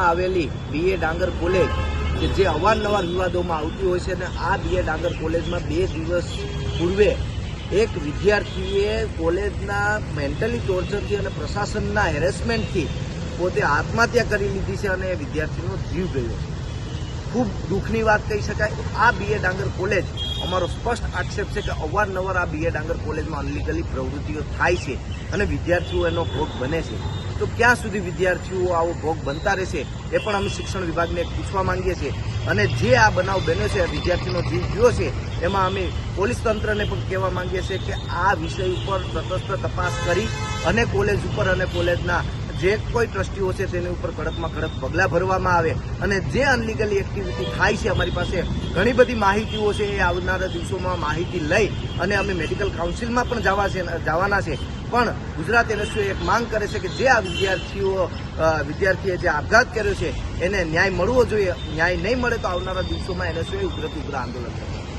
વિસ્તારમાં આવેલી બીએ ડાંગર કોલેજ, કે જે અવારનવાર વિવાદોમાં આવતી હોય છે અને આ બીએ ડાંગર કોલેજમાં બે દિવસ પૂર્વે એક વિદ્યાર્થીએ કોલેજના મેન્ટલી ટોર્ચરથી અને પ્રશાસનના હેરેસમેન્ટથી પોતે આત્મહત્યા કરી લીધી છે અને એ વિદ્યાર્થીનો જીવ ગયો છે. ખૂબ દુઃખની વાત કહી શકાય આ બીએ ડાંગર કોલેજ અમારો સ્પષ્ટ આક્ષેપ છે કે અવારનવાર આ બીએ ડાંગર કોલેજમાં અનલીગલી પ્રવૃત્તિઓ થાય છે અને વિદ્યાર્થીઓ એનો ભોગ બને છે. તો ક્યાં સુધી વિદ્યાર્થીઓ આવો ભોગ બનતા રહેશે એ પણ અમે શિક્ષણ વિભાગને પૂછવા માંગીએ છીએ. અને જે આ બનાવ બન્યો છે વિદ્યાર્થીનો જીવ ગયો છે, એમાં અમે પોલીસ તંત્રને પણ કહેવા માંગીએ છીએ કે આ વિષય ઉપર તટસ્થ તપાસ કરી અને કોલેજ ઉપર અને કોલેજના જે કોઈ ટ્રસ્ટીઓ છે તેની ઉપર કડકમાં કડક પગલાં ભરવામાં આવે અને જે અનલીગલી એક્ટિવિટી થાય છે અમારી પાસે, ઘણી બધી માહિતીઓ છે એ આવનારા દિવસોમાં માહિતી લઈ અને અમે મેડિકલ કાઉન્સિલમાં પણ જવા છે, જવાના છે. પણ ગુજરાત એનએસયુ એક માંગ કરે છે કે જે આ વિદ્યાર્થીઓ વિદ્યાર્થીએ જે આપઘાત કર્યો છે, એને ન્યાય મળવો જોઈએ. ન્યાય નહીં મળે તો આવનારા દિવસોમાં એનએસયુ ઉગ્રથી ઉગ્ર આંદોલન કરશે.